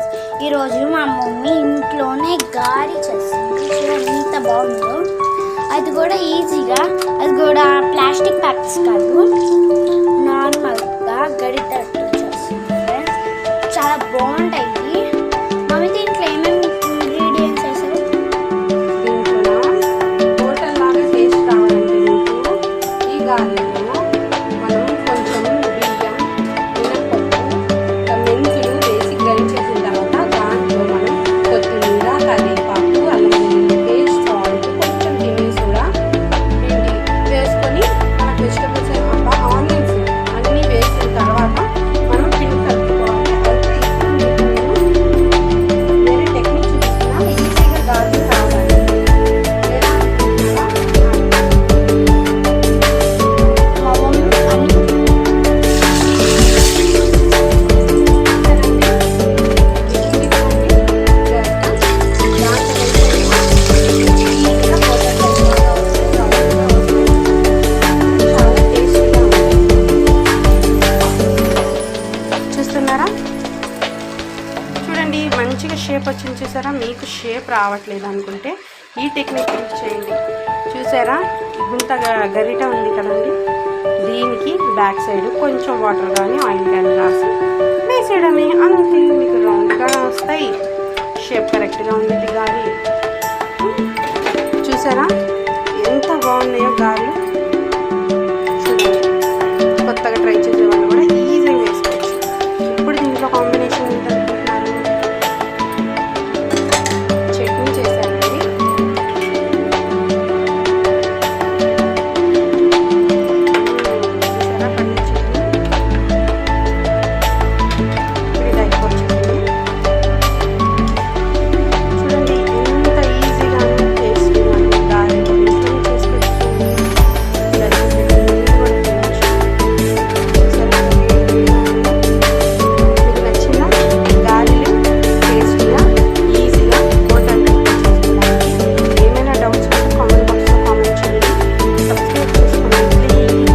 Friends ఈరోజు మా mummy ఇంట్లోనే గారి చేస్తుంది. చూడండి ఎంత బాగుందో. అది కూడా ఈజీగా అది కూడా ప్లాస్టిక్ ప్యాక్స్ కాదు. నార్మల్గా గడితట్టు చేస్తుంది friends. చాలా బాగుంటాయి. మమ్మీ దీంట్లో ఏమేమి ఇంగ్రీడియంట్స్ వేసారు దీంట్లో హోటల్ లాగా టేస్ట్ రావాలంటే మీకు. ఈ గారెలో. షేప్ వచ్చింది చూసారా? మీకు షేప్ రావట్లేదు అనుకుంటే ఈ టెక్నిక్ యూజ్ చేయండి. చూసారా? గుంత గరిట ఉంది కదండి. దీనికి బ్యాక్ సైడ్ కొంచెం వాటర్ కానీ ఆయిల్ కానీ రాసి. వేసేయడమే అంతే మీకు రౌండ్గా వస్తాయి. షేప్ కరెక్ట్గా ఉంది గాలి చూసారా? ఎంత బాగున్నాయో గాలి.